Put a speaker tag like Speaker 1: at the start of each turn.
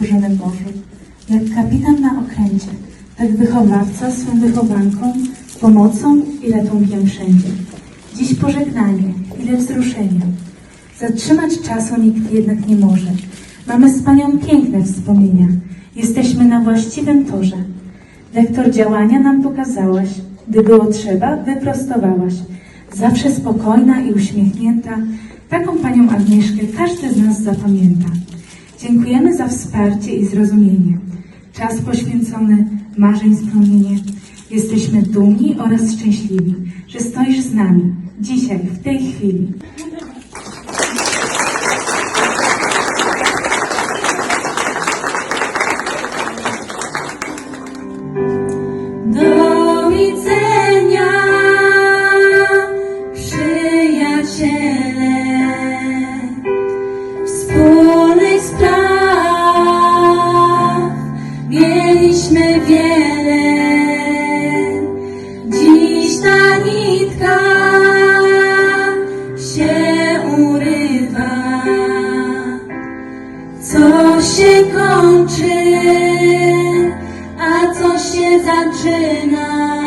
Speaker 1: zburzonym morzu. Jak kapitan na okręcie, tak wychowawca swą wychowanką, pomocą i ratunkiem wszędzie. Dziś pożegnanie, ile wzruszenia. Zatrzymać czasu nikt jednak nie może. Mamy z Panią piękne wspomnienia. Jesteśmy na właściwym torze. Wektor działania nam pokazałaś. Gdy było trzeba, wyprostowałaś. Zawsze spokojna i uśmiechnięta. Taką Panią Agnieszkę każdy z nas zapamięta. Dziękujemy za wsparcie i zrozumienie. Czas poświęcony, marzeń spełnienie. Jesteśmy dumni oraz szczęśliwi, że stoisz z nami, dzisiaj, w tej chwili.
Speaker 2: Do widzenia, przyjaciele, Przeżyliśmy wiele, dziś ta nitka się urywa. Co się kończy, a co się zaczyna?